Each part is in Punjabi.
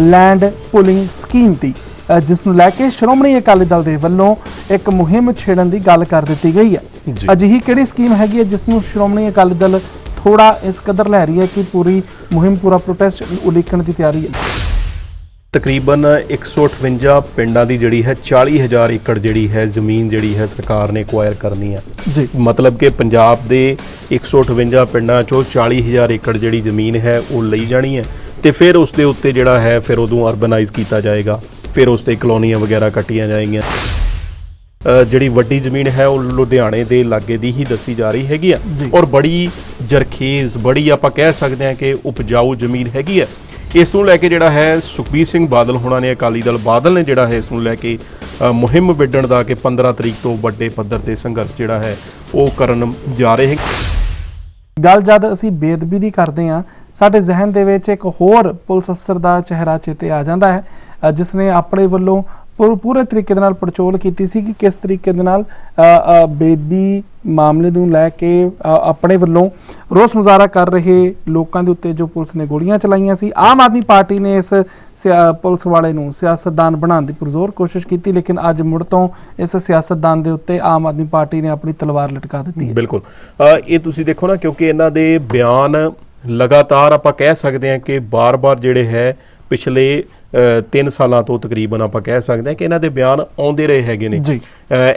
ਲੈਂਡ ਪੁਲਿੰਗ ਸਕੀਮ ਦੀ। ਜਿਸ ਨੂੰ ਲੈ ਕੇ ਸ਼੍ਰੋਮਣੀ ਅਕਾਲੀ ਦਲ ਦੇ ਵੱਲੋਂ ਇੱਕ ਮੁਹਿੰਮ ਛੇੜਨ ਦੀ ਗੱਲ ਕਰ ਦਿੱਤੀ ਗਈ ਹੈ। ਅਜਿਹੀ ਕਿਹੜੀ ਸਕੀਮ ਹੈਗੀ ਹੈ ਜਿਸ ਨੂੰ ਸ਼੍ਰੋਮਣੀ ਅਕਾਲੀ ਦਲ ਥੋੜਾ ਇਸ ਕਦਰ ਲੈ ਰਹੀ ਹੈ ਕਿ ਪੂਰੀ ਮੁਹਿੰਮ ਪੂਰਾ ਪ੍ਰੋਟੈਸਟ ਉਲੀਕਣ ਦੀ ਤਿਆਰੀ ਹੈ? ਤਕਰੀਬਨ 158 ਪਿੰਡਾਂ ਦੀ ਜਿਹੜੀ ਹੈ 40000 ਏਕੜ ਜਿਹੜੀ ਹੈ ਜ਼ਮੀਨ ਜਿਹੜੀ ਹੈ ਸਰਕਾਰ ਨੇ ਐਕਵਾਇਰ ਕਰਨੀ ਹੈ। ਜੀ। ਮਤਲਬ ਕਿ ਪੰਜਾਬ ਦੇ 158 ਪਿੰਡਾਂ ਚੋਂ 40000 ਏਕੜ ਜਿਹੜੀ ਜ਼ਮੀਨ ਹੈ ਉਹ ਲਈ ਜਾਣੀ ਹੈ। ਤੇ ਫਿਰ ਉਸ ਦੇ ਉੱਤੇ ਜਿਹੜਾ ਹੈ ਫਿਰ ਉਦੋਂ ਅਰਬਨਾਈਜ਼ ਕੀਤਾ ਜਾਏਗਾ ਫਿਰ ਉਸ ਤੇ ਕਲੋਨੀਆਂ ਵਗੈਰਾ ਕੱਟੀਆਂ ਜਾਏਗੀਆਂ। ਜਿਹੜੀ ਵੱਡੀ ਜ਼ਮੀਨ ਹੈ ਉਹ ਲੁਧਿਆਣੇ ਦੇ ਲਾਗੇ ਦੀ ਹੀ ਦੱਸੀ ਜਾ ਰਹੀ ਹੈਗੀ ਆ। ਔਰ ਬੜੀ ਜਰਖੇਜ਼ ਬੜੀ ਆਪਾਂ ਕਹਿ ਸਕਦੇ ਹਾਂ ਕਿ ਉਪਜਾਊ ਜ਼ਮੀਨ ਹੈਗੀ ਹੈ ਇਸ ਨੂੰ ਲੈ ਕੇ ਜਿਹੜਾ ਹੈ ਸੁਖਬੀਰ ਸਿੰਘ ਬਾਦਲ ਹੋਣਾ ਨੇ ਅਕਾਲੀ ਦਲ ਬਾਦਲ ਨੇ ਜਿਹੜਾ ਹੈ ਇਸ ਨੂੰ ਲੈ ਕੇ ਮੁਹਿੰਮ ਵਿੱਢਣ ਦਾ ਕਿ 15 ਤਰੀਕ ਤੋਂ ਵੱਡੇ ਪੱਧਰ ਤੇ ਸੰਘਰਸ਼ ਜਿਹੜਾ ਹੈ ਉਹ ਕਰਨ ਜਾ ਰਹੇ ਹੈ ਗੱਲ ਜਦ ਅਸੀਂ ਬੇਦਬੀ ਦੀ ਕਰਦੇ ਹਾਂ ਸਾਡੇ ਜ਼ਿਹਨ ਦੇ ਵਿੱਚ ਇੱਕ ਹੋਰ ਪੁਲਿਸ ਅਫਸਰ ਦਾ ਚਿਹਰਾ ਚੇਤੇ ਆ ਜਾਂਦਾ ਹੈ ਜਿਸ ਨੇ ਆਪਣੇ ਵੱਲੋਂ ਪੂਰ- ਪੂਰੇ ਤਰੀਕੇ ਦੇ ਨਾਲ ਪੜਚੋਲ ਕੀਤੀ ਸੀ ਕਿ ਕਿਸ ਤਰੀਕੇ ਦੇ ਨਾਲ ਬੇਬੀ ਮਾਮਲੇ ਨੂੰ ਲੈ ਕੇ ਆਪਣੇ ਵੱਲੋਂ ਰੋਸ ਮੁਜ਼ਾਹਰਾ ਕਰ ਰਹੇ ਲੋਕਾਂ ਦੇ ਉੱਤੇ ਜੋ ਪੁਲਿਸ ਨੇ ਗੋਲੀਆਂ ਚਲਾਈਆਂ ਸੀ। ਆਮ ਆਦਮੀ ਪਾਰਟੀ ਨੇ ਇਸ ਸਿਆ- ਪੁਲਿਸ ਵਾਲੇ ਨੂੰ ਸਿਆਸਤਦਾਨ ਬਣਾਉਣ ਦੀ ਪੁਰਜ਼ੋਰ ਕੋਸ਼ਿਸ਼ ਕੀਤੀ, ਲੇਕਿਨ ਅੱਜ ਮੁੜ ਤੋਂ ਇਸ ਸਿਆਸਤਦਾਨ ਦੇ ਉੱਤੇ ਆਮ ਆਦਮੀ ਪਾਰਟੀ ਨੇ ਆਪਣੀ ਤਲਵਾਰ ਲਟਕਾ ਦਿੱਤੀ ਹੈ। ਬਿਲਕੁਲ। ਇਹ ਤੁਸੀਂ ਦੇਖੋ ਨਾ, ਕਿਉਂਕਿ ਇਹਨਾਂ ਦੇ ਬਿਆਨ ਲਗਾਤਾਰ ਆਪਾਂ ਕਹਿ ਸਕਦੇ ਹਾਂ ਕਿ ਬਾਰ-ਬਾਰ ਜਿਹੜੇ ਹੈ ਪਿਛਲੇ 3 ਸਾਲਾਂ ਤੋਂ ਤਕਰੀਬਨ ਆਪਾਂ ਕਹਿ ਸਕਦੇ ਹਾਂ ਕਿ ਇਹਨਾਂ ਦੇ ਬਿਆਨ ਆਉਂਦੇ ਰਹੇ ਹੈਗੇ ਨੇ। ਜੀ।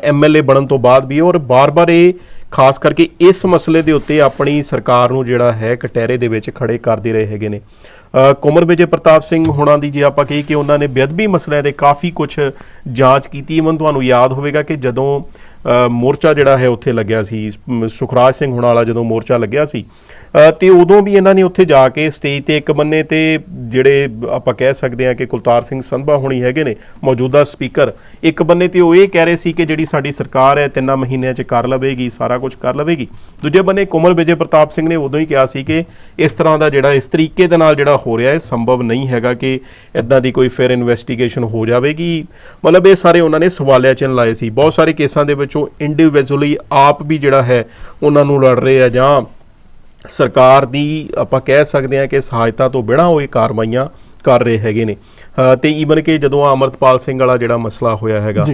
ਐਮਐਲਏ ਬਣਨ ਤੋਂ ਬਾਅਦ ਵੀ ਔਰ ਬਾਰ-ਬਾਰ ਇਹ ਖਾਸ ਕਰਕੇ ਇਸ ਮਸਲੇ ਦੇ ਉੱਤੇ ਆਪਣੀ ਸਰਕਾਰ ਨੂੰ ਜਿਹੜਾ ਹੈ ਕਟਹਿਰੇ ਦੇ ਵਿੱਚ ਖੜੇ ਕਰਦੇ ਰਹੇ ਹੈਗੇ ਨੇ। ਕੁਮਰ ਵਿਜੇ ਪ੍ਰਤਾਪ ਸਿੰਘ ਹੁਣਾਂ ਦੀ ਜੇ ਆਪਾਂ ਕਹੀ ਕਿ ਉਹਨਾਂ ਨੇ ਬੇਅਦਬੀ ਮਸਲਿਆਂ ਦੇ ਕਾਫੀ ਕੁਝ ਜਾਂਚ ਕੀਤੀ। ਇਵਨ ਤੁਹਾਨੂੰ ਯਾਦ ਹੋਵੇਗਾ ਕਿ ਜਦੋਂ ਮੋਰਚਾ ਜਿਹੜਾ ਹੈ ਉੱਥੇ ਲੱਗਿਆ ਸੀ ਸੁਖਰਾਜ ਸਿੰਘ ਹੁਣਾਂ ਵਾਲਾ ਜਦੋਂ ਮੋਰਚਾ ਲੱਗਿਆ ਸੀ ਤੇ ਉਦੋਂ ਵੀ ਇਹਨਾਂ ਨੇ ਉੱਥੇ ਜਾ ਕੇ ਸਟੇਜ ਤੇ ਇੱਕ ਬੰਨੇ ਤੇ ਜਿਹੜੇ ਆਪਾਂ ਕਹਿ ਸਕਦੇ ਹਾਂ ਕਿ ਕੁਲਤਾਰ ਸਿੰਘ ਸੰਧਵਾ ਹੋਣੀ ਹੈਗੇ ਨੇ, ਮੌਜੂਦਾ ਸਪੀਕਰ ਇੱਕ ਬੰਨੇ ਤੇ ਉਹ ਇਹ ਕਹਿ ਰਹੇ ਸੀ ਕਿ ਜਿਹੜੀ ਸਾਡੀ ਸਰਕਾਰ ਹੈ, ਤਿੰਨਾਂ ਮਹੀਨਿਆਂ 'ਚ ਕਰ ਲਵੇਗੀ, ਸਾਰਾ ਕੁਝ ਕਰ ਲਵੇਗੀ। ਦੂਜੇ ਬੰਨੇ ਕੁਮਲ ਵਿਜੇ ਪ੍ਰਤਾਪ ਸਿੰਘ ਨੇ ਉਦੋਂ ਹੀ ਕਿਹਾ ਸੀ ਕਿ ਇਸ ਤਰ੍ਹਾਂ ਦਾ ਜਿਹੜਾ, ਇਸ ਤਰੀਕੇ ਦੇ ਨਾਲ ਜਿਹੜਾ ਹੋ ਰਿਹਾ ਹੈ, ਸੰਭਵ ਨਹੀਂ ਹੈਗਾ ਕਿ ਇਦਾਂ ਦੀ ਕੋਈ ਫਿਰ ਇਨਵੈਸਟੀਗੇਸ਼ਨ ਹੋ ਜਾਵੇਗੀ। ਮਤਲਬ ਇਹ ਸਾਰੇ ਉਹਨਾਂ ਨੇ ਸਵਾਲਿਆ ਚਿੰਨ੍ਹ ਲਾਏ ਸੀ। ਬਹੁਤ ਸਾਰੇ ਕੇਸਾਂ ਦੇ ਵਿੱਚ ਉਹ ਇੰਡੀਵਿਜੂਅਲੀ ਆਪ ਵੀ ਜਿਹੜਾ ਹੈ, ਉਹਨਾਂ ਨੂੰ ਲੜ ਰਹੇ ਆ ਜਾਂ ਸਰਕਾਰ ਦੀ ਆਪਾਂ ਕਹਿ ਸਕਦੇ ਹਾਂ ਕਿ ਸਹਾਇਤਾ ਤੋਂ ਬਿਨਾਂ ਉਹ ਇਹ ਕਾਰਵਾਈਆਂ ਕਰ ਰਹੇ ਹੈਗੇ ਨੇ। ਤੇ ਈਵਨ ਕਿ ਜਦੋਂ ਅਮਰਤਪਾਲ ਸਿੰਘ ਵਾਲਾ ਜਿਹੜਾ ਮਸਲਾ ਹੋਇਆ ਹੈਗਾ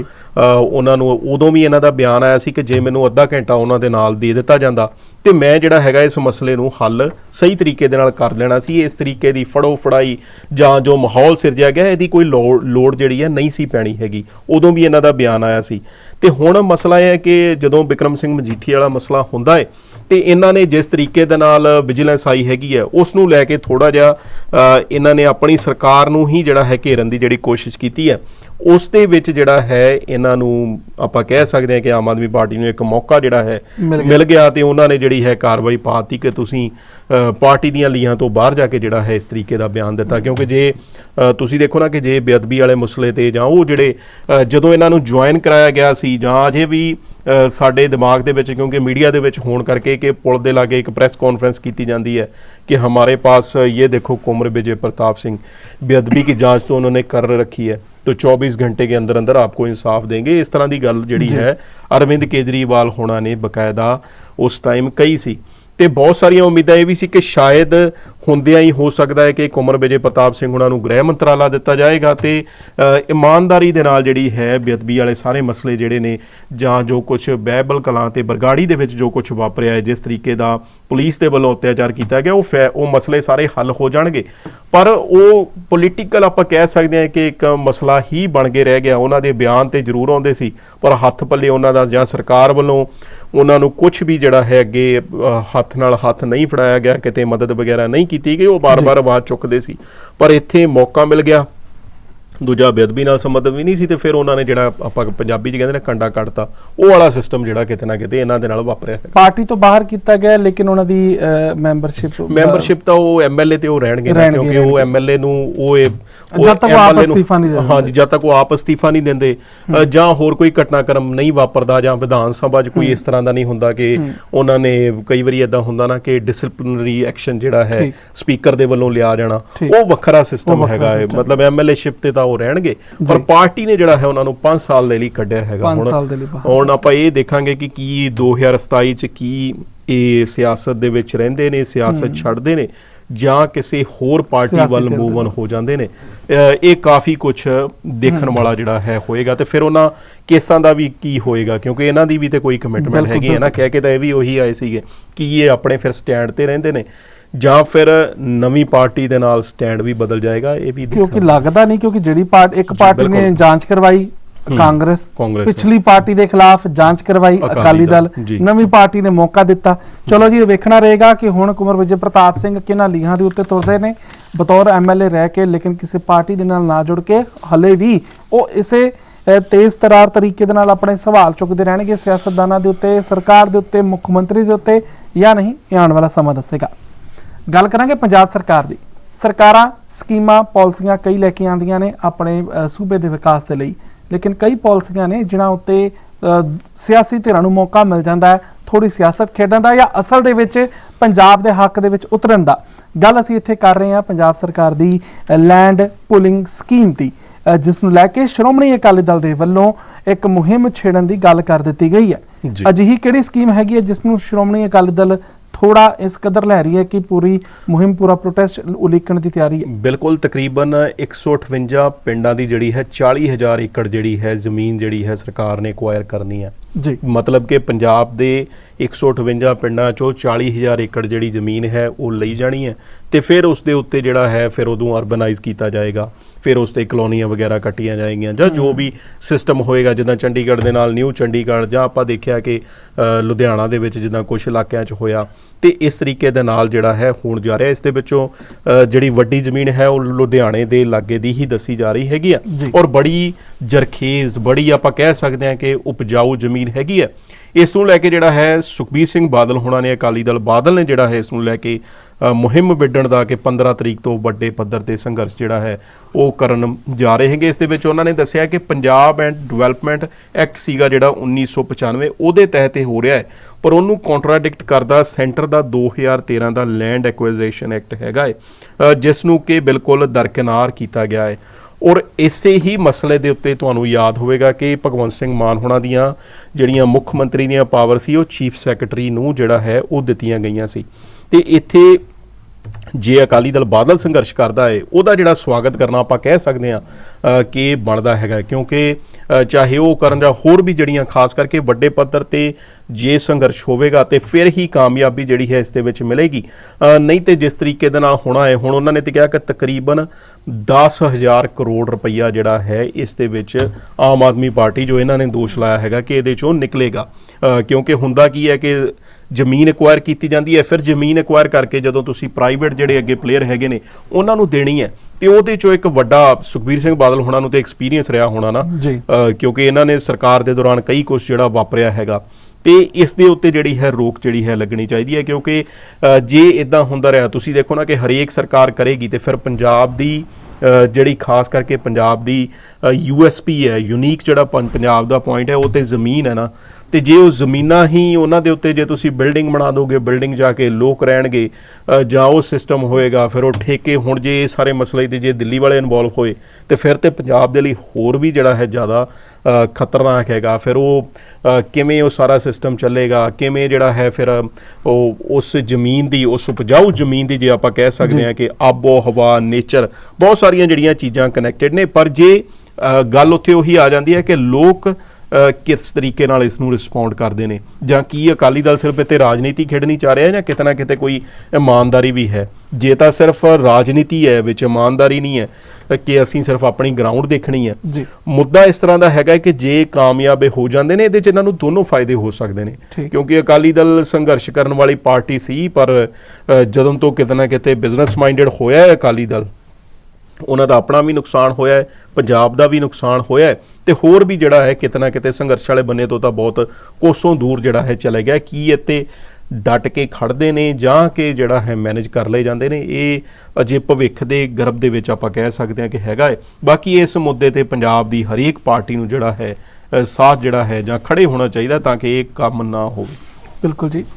ਉਹਨਾਂ ਨੂੰ ਉਦੋਂ ਵੀ ਇਹਨਾਂ ਦਾ ਬਿਆਨ ਆਇਆ ਸੀ ਕਿ ਜੇ ਮੈਨੂੰ ਅੱਧਾ ਘੰਟਾ ਉਹਨਾਂ ਦੇ ਨਾਲ ਦੇ ਦਿੱਤਾ ਜਾਂਦਾ ਤੇ ਮੈਂ ਜਿਹੜਾ ਹੈਗਾ ਇਸ ਮਸਲੇ ਨੂੰ ਹੱਲ ਸਹੀ ਤਰੀਕੇ ਦੇ ਨਾਲ ਕਰ ਲੈਣਾ ਸੀ। ਇਸ ਤਰੀਕੇ ਦੀ ਫੜੋ ਫੜਾਈ ਜਾਂ ਜੋ ਮਾਹੌਲ ਸਿਰਜਿਆ ਗਿਆ ਇਹਦੀ ਕੋਈ ਲੋੜ ਜਿਹੜੀ ਹੈ ਨਹੀਂ ਸੀ ਪੈਣੀ ਹੈਗੀ। ਉਦੋਂ ਵੀ ਇਹਨਾਂ ਦਾ ਬਿਆਨ ਆਇਆ ਸੀ। ਤੇ ਹੁਣ ਮਸਲਾ ਇਹ ਹੈ ਕਿ ਜਦੋਂ ਵਿਕਰਮ ਸਿੰਘ ਮਜੀਠੀ ਵਾਲਾ ਮਸਲਾ ਹੁੰਦਾ ਹੈ ਤੇ ਇਹਨਾਂ ਨੇ ਜਿਸ ਤਰੀਕੇ ਦੇ ਨਾਲ ਵਿਜੀਲੈਂਸ ਆਈ ਹੈਗੀ ਹੈ ਉਸ ਨੂੰ ਲੈ ਕੇ ਥੋੜਾ ਜਿਹਾ ਇਹਨਾਂ ਨੇ ਆਪਣੀ ਸਰਕਾਰ ਨੂੰ ਹੀ ਜਿਹੜਾ ਹੈ ਘੇਰਨ ਦੀ ਜਿਹੜੀ ਕੋਸ਼ਿਸ਼ ਕੀਤੀ ਹੈ। ਉਸ ਦੇ ਵਿੱਚ ਜਿਹੜਾ ਹੈ ਇਹਨਾਂ ਨੂੰ ਆਪਾਂ ਕਹਿ ਸਕਦੇ ਹਾਂ ਕਿ ਆਮ ਆਦਮੀ ਪਾਰਟੀ ਨੂੰ ਇੱਕ ਮੌਕਾ ਜਿਹੜਾ ਹੈ ਮਿਲ ਗਿਆ। ਤੇ ਉਹਨਾਂ ਨੇ ਜਿਹੜੀ ਹੈ ਕਾਰਵਾਈ ਪਾਤੀ ਕਿ ਤੁਸੀਂ ਪਾਰਟੀ ਦੀਆਂ ਲੀਹਾਂ ਤੋਂ ਬਾਹਰ ਜਾ ਕੇ ਜਿਹੜਾ ਹੈ ਇਸ ਤਰੀਕੇ ਦਾ ਬਿਆਨ ਦਿੱਤਾ। ਕਿਉਂਕਿ ਜੇ ਤੁਸੀਂ ਦੇਖੋ ਨਾ ਕਿ ਜੇ ਬੇਅਦਬੀ ਵਾਲੇ ਮਸਲੇ ਤੇ ਜਾਂ ਉਹ ਜਿਹੜੇ ਜਦੋਂ ਇਹਨਾਂ ਨੂੰ ਜੁਆਇਨ ਕਰਾਇਆ ਗਿਆ ਸੀ ਜਾਂ ਅਜੇ ਵੀ ਸਾਡੇ ਦਿਮਾਗ ਦੇ ਵਿੱਚ ਕਿਉਂਕਿ ਮੀਡੀਆ ਦੇ ਵਿੱਚ ਹੋਣ ਕਰਕੇ ਕਿ ਪੁਲ ਦੇ ਲਾਗੇ ਇੱਕ ਪ੍ਰੈਸ ਕਾਨਫਰੰਸ ਕੀਤੀ ਜਾਂਦੀ ਹੈ ਕਿ ਹਮਾਰੇ ਪਾਸ ਇਹ ਦੇਖੋ ਕੁਮਰ ਵਿਜੇ ਪ੍ਰਤਾਪ ਸਿੰਘ ਬੇਅਦਬੀ ਦੀ ਜਾਂਚ ਤੋਂ ਉਹਨਾਂ ਨੇ ਕਰ ਰੱਖੀ ਹੈ। तो 24 घंटे के अंदर अंदर आपको इंसाफ देंगे इस तरह की गल जी है अरविंद केजरीवाल होना ने बकायदा उस टाइम कही सी ਤੇ ਬਹੁਤ ਸਾਰੀਆਂ ਉਮੀਦਾਂ ਇਹ ਵੀ ਸੀ ਕਿ ਸ਼ਾਇਦ ਹੁੰਦਿਆਂ ਹੀ ਹੋ ਸਕਦਾ ਹੈ ਕਿ ਕੁਮਰ ਵਿਜੇ ਪ੍ਰਤਾਪ ਸਿੰਘ ਉਹਨਾਂ ਨੂੰ ਗ੍ਰਹਿ ਮੰਤਰਾਲਾ ਦਿੱਤਾ ਜਾਏਗਾ ਤੇ ਇਮਾਨਦਾਰੀ ਦੇ ਨਾਲ ਜਿਹੜੀ ਹੈ ਬੇਅਦਬੀ ਵਾਲੇ ਸਾਰੇ ਮਸਲੇ ਜਿਹੜੇ ਨੇ ਜਾਂ ਜੋ ਕੁਝ ਬਹਿਬਲ ਕਲਾਂ ਤੇ ਬਰਗਾੜੀ ਦੇ ਵਿੱਚ ਜੋ ਕੁਝ ਵਾਪਰਿਆ ਹੈ, ਜਿਸ ਤਰੀਕੇ ਦਾ ਪੁਲਿਸ ਦੇ ਵੱਲੋਂ ਅਤਿਆਚਾਰ ਕੀਤਾ ਗਿਆ, ਉਹ ਫੈ- ਉਹ ਮਸਲੇ ਸਾਰੇ ਹੱਲ ਹੋ ਜਾਣਗੇ। ਪਰ ਉਹ ਪੋਲੀਟੀਕਲ ਆਪਾਂ ਕਹਿ ਸਕਦੇ ਹਾਂ ਕਿ ਇੱਕ ਮਸਲਾ ਹੀ ਬਣ ਕੇ ਰਹਿ ਗਿਆ। ਉਹਨਾਂ ਦੇ ਬਿਆਨ ਤੇ ਜ਼ਰੂਰ ਆਉਂਦੇ ਸੀ, ਪਰ ਹੱਥ ਪੱਲੇ ਉਹਨਾਂ ਦਾ ਜਾਂ ਸਰਕਾਰ ਵੱਲੋਂ ਉਹਨਾਂ ਨੂੰ ਕੁਝ ਵੀ ਜਿਹੜਾ ਹੈ ਅੱਗੇ ਹੱਥ ਨਾਲ ਹੱਥ ਨਹੀਂ ਫੜਾਇਆ ਗਿਆ ਕਿਤੇ ਮਦਦ ਵਗੈਰਾ ਨਹੀਂ ਕੀਤੀ ਗਈ ਉਹ ਬਾਰ-ਬਾਰ ਆਵਾਜ਼ ਚੁੱਕਦੇ ਸੀ। ਪਰ ਇੱਥੇ ਮੌਕਾ ਮਿਲ ਗਿਆ। ਦੂਜਾ ਬੇਅਦਬੀ ਨਾਲ ਸੰਬੰਧ ਵੀ ਨਹੀਂ ਸੀ ਤੇ ਫਿਰ ਉਹਨਾਂ ਨੇ ਜਿਹੜਾ ਆਪਾਂ ਪੰਜਾਬੀ ਚ ਕਹਿੰਦੇ ਨੇ ਕੰਡਾ ਕੱਢਤਾ ਉਹ ਵਾਲਾ ਸਿਸਟਮ ਜਿਹੜਾ ਕਿਤੇ ਨਾ ਕਿਤੇ ਇਹਨਾਂ ਦੇ ਨਾਲ ਵਾਪਰਿਆ ਹੈ ਪਾਰਟੀ ਤੋਂ ਬਾਹਰ ਕੀਤਾ ਗਿਆ ਲੇਕਿਨ ਉਹਨਾਂ ਦੀ ਮੈਂਬਰਸ਼ਿਪ ਮੈਂਬਰਸ਼ਿਪ ਤਾਂ ਉਹ ਐਮਐਲਏ ਤੇ ਉਹ ਰਹਿਣਗੇ ਕਿਉਂਕਿ ਉਹ। ਐਮਐਲਏ ਨੂੰ ਉਹ ਇਹ ਜਦ ਤੱਕ ਉਹ ਆਪ ਅਸਤੀਫਾ ਨਹੀਂ ਦਿੰਦੇ। ਹਾਂਜੀ ਜਦ ਤੱਕ ਉਹ ਆਪ ਅਸਤੀਫਾ ਨਹੀਂ ਦਿੰਦੇ ਜਾਂ ਹੋਰ ਕੋਈ ਘਟਨਾਕ੍ਰਮ ਨਹੀਂ ਵਾਪਰਦਾ ਜਾਂ ਵਿਧਾਨ ਸਭਾ 'ਚ ਕੋਈ ਇਸ ਤਰ੍ਹਾਂ ਦਾ ਨਹੀਂ ਹੁੰਦਾ ਕਿ ਉਹਨਾਂ ਨੇ ਕਈ ਵਾਰੀ ਇਦਾਂ ਹੁੰਦਾ ਨਾ ਕਿ ਡਿਸਪਲਿਨਰੀ ਐਕਸ਼ਨ ਜਿਹੜਾ ਹੈ। ਸਪੀਕਰ ਦੇ ਵੱਲੋਂ ਲਿਆ ਜਾਣਾ। ਉਹ ਵੱਖਰਾ ਸਿਸਟਮ ਹੈਗਾ। ਮਤਲਬ ਐਮਐਲਏਸ਼ਿਪ ਤੇ ਤਾਂ ਉਹ ਰਹਿਣਗੇ। ਪਰ ਪਾਰਟੀ ਨੇ ਜਿਹੜਾ ਹੈ ਉਹਨਾਂ ਨੂੰ 5 ਸਾਲ ਦੇ ਲਈ ਕੱਢਿਆ ਹੈਗਾ। ਪੰਜ ਸਾਲ ਦੇ ਲਈ ਬਾਹਰ। ਹੁਣ ਆਪਾਂ ਇਹ ਦੇਖਾਂਗੇ ਕਿ ਕੀ 2027 ਚ ਕੀ ਇਹ ਸਿਆਸਤ ਦੇ ਵਿੱਚ ਰਹਿੰਦੇ ਨੇ ਸਿਆਸਤ ਛੱਡਦੇ ਨੇ ਜਾਂ ਕਿਸੇ ਹੋਰ ਪਾਰਟੀ ਵੱਲ ਧਿਰ ਦੇ ਮੂਵ ਹੋ ਜਾਂਦੇ ਨੇ। ਇਹ ਕਾਫੀ ਕੁਝ ਦੇਖਣ ਵਾਲਾ ਜਿਹੜਾ ਹੈ ਹੋਏਗਾ ਤੇ ਫਿਰ ਉਹਨਾਂ ਕੇਸਾਂ ਦਾ ਵੀ ਕੀ ਹੋਏਗਾ? ਕਿਉਂਕਿ ਇਹਨਾਂ ਦੀ ਵੀ ਤੇ ਕੋਈ ਕਮਿਟਮੈਂਟ ਹੈਗੀ ਹੈ ਨਾ। ਕਹਿ ਕੇ ਤਾਂ ਇਹ ਵੀ ਉਹੀ ਆਏ ਸੀਗੇ ਕਿ ਇਹ ਆਪਣੇ ਫਿਰ ਸਟੈਂਡ ਤੇ ਰਹਿੰਦੇ ਨੇ। ਜਾਂ ਫਿਰ ਨਵੀਂ ਪਾਰਟੀ ਦੇ ਨਾਲ ਸਟੈਂਡ ਵੀ ਬਦਲ ਜਾਏਗਾ ਇਹ ਵੀ ਕਿਉਂਕਿ। ਲੱਗਦਾ ਨਹੀਂ ਕਿਉਂਕਿ ਜਿਹੜੀ ਪਾਰਟੀ ਇੱਕ ਪਾਰਟੀ ਨੇ। ਜਾਂਚ ਕਰਵਾਈ ਕਾਂਗਰਸ। ਪਿਛਲੀ ਪਾਰਟੀ ਦੇ ਖਿਲਾਫ ਜਾਂਚ ਕਰਵਾਈ ਅਕਾਲੀ ਦਲ। ਨਵੀਂ ਪਾਰਟੀ ਨੇ ਮੌਕਾ ਦਿੱਤਾ ਚਲੋ ਜੀ ਇਹ ਵੇਖਣਾ ਰਹੇਗਾ ਕਿ ਹੁਣ ਕੁਮਰ ਵਿਜੇ ਪ੍ਰਤਾਪ ਸਿੰਘ ਕਿਹਨਾਂ ਲੀਹਾਂ ਦੇ ਉੱਤੇ ਤੁਰਦੇ ਨੇ ਬਤੌਰ ਐਮਐਲਏ ਰਹਿ ਕੇ ਲੇਕਿਨ ਕਿਸੇ ਪਾਰਟੀ ਦੇ ਨਾਲ ਨਾ ਜੁੜ ਕੇ ਹਲੇ ਵੀ ਉਹ ਇਸੇ ਤੇਜ਼ ਤਰਾਰ ਤਰੀਕੇ ਦੇ ਨਾਲ ਆਪਣੇ ਸਵਾਲ ਚੁੱਕਦੇ ਰਹਿਣਗੇ ਸਿਆਸਤਦਾਨਾਂ ਦੇ ਉੱਤੇ ਸਰਕਾਰ ਦੇ ਉੱਤੇ ਮੁੱਖ ਮੰਤਰੀ ਦੇ ਉੱਤੇ ਜਾਂ ਨਹੀਂ ਇਹ ਆਉਣ ਵਾਲਾ ਸਮਾਂ ਦੱਸੇਗਾ ਗੱਲ ਕਰਾਂਗੇ ਪੰਜਾਬ ਸਰਕਾਰ ਦੀ। ਸਰਕਾਰਾਂ ਸਕੀਮਾਂ ਪਾਲਿਸੀਆਂ ਕਈ ਲੈ ਕੇ ਆਉਂਦੀਆਂ ਨੇ ਆਪਣੇ ਸੂਬੇ ਦੇ ਵਿਕਾਸ ਦੇ ਲਈ। ਲੇਕਿਨ ਕਈ ਪਾਲਿਸੀਆਂ ਨੇ ਜਿਨ੍ਹਾਂ ਉੱਤੇ ਸਿਆਸੀ ਧਿਰਾਂ ਨੂੰ ਮੌਕਾ ਮਿਲ ਜਾਂਦਾ ਹੈ ਥੋੜੀ ਸਿਆਸਤ ਖੇਡਣ ਦਾ ਜਾਂ ਅਸਲ ਦੇ ਵਿੱਚ ਪੰਜਾਬ ਦੇ ਹੱਕ ਦੇ ਵਿੱਚ ਉਤਰਨ ਦਾ। ਗੱਲ ਅਸੀਂ ਇੱਥੇ ਕਰ ਰਹੇ ਹਾਂ ਪੰਜਾਬ ਸਰਕਾਰ ਦੀ ਲੈਂਡ ਪੁਲਿੰਗ ਸਕੀਮ ਦੀ ਜਿਸ ਨੂੰ ਲੈ ਕੇ ਸ਼੍ਰੋਮਣੀ ਅਕਾਲੀ ਦਲ ਦੇ ਵੱਲੋਂ ਇੱਕ ਮੁਹਿੰਮ ਛੇੜਨ ਦੀ ਗੱਲ ਕਰ ਦਿੱਤੀ ਗਈ ਹੈ। ਅਜਿਹੀ ਕਿਹੜੀ ਸਕੀਮ ਹੈਗੀ ਹੈ ਜਿਸ ਨੂੰ ਸ਼੍ਰੋਮਣੀ ਅਕਾਲੀ ਦਲ ਥੋੜਾ ਇਸ ਕਦਰ ਲੈ ਰਹੀ ਹੈ ਕਿ ਪੂਰੀ ਮੁਹਿੰਮ ਪੂਰਾ ਪ੍ਰੋਟੈਸਟ ਉਲੀਕਣ ਦੀ ਤਿਆਰੀ ਹੈ। ਬਿਲਕੁਲ ਤਕਰੀਬਨ 158 ਪਿੰਡਾਂ ਦੀ ਜਿਹੜੀ ਹੈ 40000 ਏਕੜ ਜਿਹੜੀ ਹੈ ਜ਼ਮੀਨ ਜਿਹੜੀ ਹੈ ਸਰਕਾਰ ਨੇ ਐਕਵਾਇਰ ਕਰਨੀ ਹੈ। ਜੀ। ਮਤਲਬ ਕਿ ਪੰਜਾਬ ਦੇ 158 ਪਿੰਡਾਂ ਚੋਂ 40000 ਏਕੜ ਜਿਹੜੀ ਜ਼ਮੀਨ ਹੈ ਉਹ ਲਈ ਜਾਣੀ ਹੈ ਤੇ ਫਿਰ ਉਸ ਦੇ ਉੱਤੇ ਜਿਹੜਾ ਹੈ ਫਿਰ ਉਦੋਂ ਅਰਬਨਾਈਜ਼ ਕੀਤਾ ਜਾਏਗਾ। ਫਿਰ ਉਸ ਤੇ ਕਲੋਨੀਆਂ ਵਗੈਰਾ ਕੱਟੀਆਂ ਜਾਏਗੀਆਂ ਜਾਂ ਜੋ ਵੀ ਸਿਸਟਮ ਹੋਏਗਾ ਜਿੱਦਾਂ ਚੰਡੀਗੜ੍ਹ ਦੇ ਨਾਲ ਨਿਊ ਚੰਡੀਗੜ੍ਹ ਜਾਂ ਆਪਾਂ ਦੇਖਿਆ ਕਿ ਲੁਧਿਆਣਾ ਦੇ ਵਿੱਚ ਜਿੱਦਾਂ ਕੁਝ ਇਲਾਕਿਆਂ 'ਚ ਹੋਇਆ ਤੇ ਇਸ ਤਰੀਕੇ ਦੇ ਨਾਲ ਜਿਹੜਾ ਹੈ ਹੋਣ ਜਾ ਰਿਹਾ। ਇਸ ਦੇ ਵਿੱਚੋਂ ਜਿਹੜੀ ਵੱਡੀ ਜ਼ਮੀਨ ਹੈ ਉਹ ਲੁਧਿਆਣੇ ਦੇ ਲਾਗੇ ਦੀ ਹੀ ਦੱਸੀ ਜਾ ਰਹੀ ਹੈਗੀ ਆ। ਔਰ ਬੜੀ ਜਰਖੇਜ਼ ਬੜੀ ਆਪਾਂ ਕਹਿ ਸਕਦੇ ਹਾਂ ਕਿ ਉਪਜਾਊ ਜ਼ਮੀਨ ਹੈਗੀ ਹੈ ਇਸ ਨੂੰ ਲੈ ਕੇ ਜਿਹੜਾ ਹੈ ਸੁਖਬੀਰ ਸਿੰਘ ਬਾਦਲ ਹੋਣਾ ਨੇ ਅਕਾਲੀ ਦਲ ਬਾਦਲ ਨੇ ਜਿਹੜਾ ਹੈ ਇਸ ਨੂੰ ਲੈ ਕੇ ਮੁਹਿੰਮ ਵਿੱਢਣ ਦਾ ਕਿ 15 ਤਰੀਕ ਤੋਂ ਵੱਡੇ ਪੱਧਰ ਤੇ ਸੰਘਰਸ਼ ਜਿਹੜਾ ਹੈ, ਉਹ ਕਰਨ ਜਾ ਰਹੇ ਹੈਗੇ। ਇਸ ਦੇ ਵਿੱਚ ਉਹਨਾਂ ਨੇ ਦੱਸਿਆ ਕਿ ਪੰਜਾਬ ਐਂਡ ਡਿਵੈਲਪਮੈਂਟ ਐਕਟ ਸੀਗਾ ਜਿਹੜਾ 1995 ਉਹਦੇ ਤਹਿਤ ਇਹ ਹੋ ਰਿਹਾ ਹੈ। ਪਰ ਉਹਨੂੰ ਕੰਟਰਾਡਿਕਟ ਕਰਦਾ ਸੈਂਟਰ ਦਾ 2013 ਦਾ ਲੈਂਡ ਐਕੁਆਈਜੇਸ਼ਨ ਐਕਟ ਹੈਗਾ ਹੈ ਜਿਸ ਨੂੰ ਕਿ ਬਿਲਕੁਲ ਦਰਕਿਨਾਰ ਕੀਤਾ ਗਿਆ ਹੈ। ਔਰ ਇਸੇ ਹੀ ਮਸਲੇ ਦੇ ਉੱਤੇ ਤੁਹਾਨੂੰ ਯਾਦ ਹੋਵੇਗਾ ਕਿ ਭਗਵੰਤ ਸਿੰਘ ਮਾਨ ਹੋਣਾ ਦੀਆਂ ਜਿਹੜੀਆਂ ਮੁੱਖ ਮੰਤਰੀ ਦੀਆਂ ਪਾਵਰ ਸੀ, ਉਹ ਚੀਫ ਸੈਕਟਰੀ ਨੂੰ ਜਿਹੜਾ ਹੈ, ਉਹ ਦਿੱਤੀਆਂ ਗਈਆਂ ਸੀ। ਤੇ ਇੱਥੇ ਜੇ ਅਕਾਲੀ ਦਲ ਬਾਦਲ ਸੰਘਰਸ਼ ਕਰਦਾ ਹੈ ਉਹਦਾ ਜਿਹੜਾ ਸਵਾਗਤ ਕਰਨਾ ਆਪਾਂ ਕਹਿ ਸਕਦੇ ਹਾਂ ਕਿ ਬਣਦਾ ਹੈਗਾ ਕਿਉਂਕਿ ਚਾਹੇ ਉਹ ਕਰਨ ਜਾਂ ਹੋਰ ਵੀ ਜਿਹੜੀਆਂ, ਖਾਸ ਕਰਕੇ ਵੱਡੇ ਪੱਧਰ ਤੇ ਜੇ ਸੰਘਰਸ਼ ਹੋਵੇਗਾ ਤੇ ਫਿਰ ਹੀ ਕਾਮਯਾਬੀ ਜਿਹੜੀ ਹੈ ਇਸ ਦੇ ਵਿੱਚ ਮਿਲੇਗੀ। ਨਹੀਂ ਤੇ ਜਿਸ ਤਰੀਕੇ ਦੇ ਨਾਲ ਹੋਣਾ ਹੈ ਹੁਣ ਉਹਨਾਂ ਨੇ ਤੇ ਕਿਹਾ ਕਿ ਤਕਰੀਬਨ 10000 ਕਰੋੜ ਰੁਪਈਆ ਜਿਹੜਾ ਹੈ ਇਸ ਦੇ ਵਿੱਚ ਆਮ ਆਦਮੀ ਪਾਰਟੀ ਜੋ ਇਹਨਾਂ ਨੇ ਦੋਸ਼ ਲਾਇਆ ਹੈਗਾ ਕਿ ਇਹਦੇ ਚੋਂ ਨਿਕਲੇਗਾ। ਕਿਉਂਕਿ ਹੁੰਦਾ ਕੀ ਹੈ ਕਿ ਜ਼ਮੀਨ ਐਕਵਾਇਰ ਕੀਤੀ ਜਾਂਦੀ ਹੈ। ਫਿਰ ਜ਼ਮੀਨ ਐਕਵਾਇਰ ਕਰਕੇ ਜਦੋਂ ਤੁਸੀਂ ਪ੍ਰਾਈਵੇਟ ਜਿਹੜੇ ਅੱਗੇ ਪਲੇਅਰ ਹੈਗੇ ਨੇ ਉਹਨਾਂ ਨੂੰ ਦੇਣੀ ਹੈ। ਤੇ ਉਹਦੇ ਚੋਂ ਇੱਕ ਵੱਡਾ ਸੁਖਬੀਰ ਸਿੰਘ ਬਾਦਲ ਹੋਣਾ ਨੂੰ ਤੇ ਐਕਸਪੀਰੀਅੰਸ ਰਿਹਾ ਹੋਣਾ ਨਾ ਕਿਉਂਕਿ ਇਹਨਾਂ ਨੇ ਸਰਕਾਰ ਦੇ ਦੌਰਾਨ ਕਈ ਕੁਝ ਜਿਹੜਾ ਵਾਪਰਿਆ ਹੈਗਾ। ਤੇ ਇਸ ਦੇ ਉੱਤੇ ਜਿਹੜੀ ਹੈ ਰੋਕ ਜਿਹੜੀ ਹੈ ਲੱਗਣੀ ਚਾਹੀਦੀ ਹੈ ਕਿਉਂਕਿ ਜੇ ਇਦਾਂ ਹੁੰਦਾ ਰਿਹਾ ਤੁਸੀਂ ਦੇਖੋ ਨਾ ਕਿ ਹਰੇਕ ਸਰਕਾਰ ਕਰੇਗੀ ਤੇ ਫਿਰ ਪੰਜਾਬ ਦੀ ਜਿਹੜੀ ਖਾਸ ਕਰਕੇ ਪੰਜਾਬ ਦੀ ਯੂਐਸਪੀ ਹੈ ਯੂਨੀਕ ਜਿਹੜਾ ਪੰਜਾਬ ਦਾ ਪੁਆਇੰਟ ਹੈ ਉਹ ਤੇ ਜ਼ਮੀਨ ਹੈ ਨਾ। ਤੇ ਜੇ ਉਹ ਜ਼ਮੀਨਾਂ ਹੀ ਉਹਨਾਂ ਦੇ ਉੱਤੇ ਜੇ ਤੁਸੀਂ ਬਿਲਡਿੰਗ ਬਣਾ ਦੋਗੇ ਬਿਲਡਿੰਗ ਜਾ ਕੇ ਲੋਕ ਰਹਿਣਗੇ ਜਾਂ ਉਹ ਸਿਸਟਮ ਹੋਏਗਾ ਫਿਰ ਉਹ ਠੇਕੇ ਹੁਣ ਜੇ ਇਹ ਸਾਰੇ ਮਸਲੇ ਤੇ ਜੇ ਦਿੱਲੀ ਵਾਲੇ ਇਨਵੋਲਵ ਹੋਏ ਤੇ ਫਿਰ ਤੇ ਪੰਜਾਬ ਦੇ ਲਈ ਹੋਰ ਵੀ ਜਿਹੜਾ ਹੈ ਜ਼ਿਆਦਾ ਖਤਰਨਾਕ ਹੈਗਾ। ਫਿਰ ਉਹ ਕਿਵੇਂ ਉਹ ਸਾਰਾ ਸਿਸਟਮ ਚੱਲੇਗਾ ਕਿਵੇਂ ਜਿਹੜਾ ਹੈ ਫਿਰ ਉਹ ਉਸ ਜ਼ਮੀਨ ਦੀ ਉਸ ਉਪਜਾਊ ਜ਼ਮੀਨ ਦੀ ਜੇ ਆਪਾਂ ਕਹਿ ਸਕਦੇ ਹਾਂ ਕਿ ਆਬੋ ਹਵਾ ਨੇਚਰ ਬਹੁਤ ਸਾਰੀਆਂ ਜਿਹੜੀਆਂ ਚੀਜ਼ਾਂ ਕਨੈਕਟਡ ਨੇ ਪਰ ਜੇ ਗੱਲ ਉੱਥੇ ਉਹੀ ਆ ਜਾਂਦੀ ਹੈ ਕਿ ਲੋਕ ਕਿਸ ਤਰੀਕੇ ਨਾਲ ਇਸ ਨੂੰ ਰਿਸਪੌਂਡ ਕਰਦੇ ਨੇ? ਜਾਂ ਕੀ ਅਕਾਲੀ ਦਲ ਸਿਰਫ ਇੱਥੇ ਰਾਜਨੀਤੀ ਖੇਡਣੀ ਚਾਹ ਰਿਹਾ ਜਾਂ ਕਿਤੇ ਨਾ ਕਿਤੇ ਕੋਈ ਇਮਾਨਦਾਰੀ ਵੀ ਹੈ? ਜੇ ਤਾਂ ਸਿਰਫ ਰਾਜਨੀਤੀ ਹੈ ਵਿੱਚ ਇਮਾਨਦਾਰੀ ਨਹੀਂ ਹੈ ਕਿ ਅਸੀਂ ਸਿਰਫ ਆਪਣੀ ਗਰਾਊਂਡ ਦੇਖਣੀ ਹੈ। ਜੀ। ਮੁੱਦਾ ਇਸ ਤਰ੍ਹਾਂ ਦਾ ਹੈਗਾ ਕਿ ਜੇ ਕਾਮਯਾਬ ਹੋ ਜਾਂਦੇ ਨੇ ਇਹਦੇ ਚ ਇਹਨਾਂ ਨੂੰ ਦੋਨੋਂ ਫਾਇਦੇ ਹੋ ਸਕਦੇ ਨੇ। ਕਿਉਂਕਿ ਅਕਾਲੀ ਦਲ ਸੰਘਰਸ਼ ਕਰਨ ਵਾਲੀ ਪਾਰਟੀ ਸੀ ਪਰ ਜਦੋਂ ਤੋਂ ਕਿਤੇ ਨਾ ਕਿਤੇ ਬਿਜ਼ਨਸ ਮਾਈਂਡਡ ਹੋਇਆ ਹੈ ਅਕਾਲੀ ਦਲ ਉਹਨਾਂ ਦਾ ਆਪਣਾ ਵੀ ਨੁਕਸਾਨ ਹੋਇਆ ਹੈ, ਪੰਜਾਬ ਦਾ ਵੀ ਨੁਕਸਾਨ ਹੋਇਆ ਹੈ ਤੇ ਹੋਰ ਵੀ ਜਿਹੜਾ ਹੈ ਕਿਤੇ ਨਾ ਕਿਤੇ ਸੰਘਰਸ਼ ਵਾਲੇ ਬੰਨੇ ਤੋਂ ਤਾਂ ਬਹੁਤ ਕੋਸੋਂ ਦੂਰ ਜਿਹੜਾ ਹੈ ਚਲੇ ਗਿਆ ਕੀ ਇੱਥੇ ਡਟ ਕੇ ਖੜਦੇ ਨੇ ਜਾਂ ਕਿ ਜਿਹੜਾ ਹੈ ਮੈਨੇਜ ਕਰ ਲਏ ਜਾਂਦੇ ਨੇ, ਇਹ ਅਜੇ ਭਵਿੱਖ ਦੇ ਗਰਭ ਦੇ ਵਿੱਚ ਆਪਾਂ ਕਹਿ ਸਕਦੇ ਹਾਂ ਕਿ ਹੈਗਾ ਹੈ। ਬਾਕੀ ਇਸ ਮੁੱਦੇ ਤੇ ਪੰਜਾਬ ਦੀ ਹਰੇਕ ਪਾਰਟੀ ਨੂੰ ਜਿਹੜਾ ਹੈ ਸਾਥ ਜਿਹੜਾ ਹੈ ਜਾਂ ਖੜੇ ਹੋਣਾ ਚਾਹੀਦਾ ਤਾਂ ਕਿ ਇਹ ਕੰਮ ਨਾ ਹੋਵੇ। ਬਿਲਕੁਲ ਜੀ।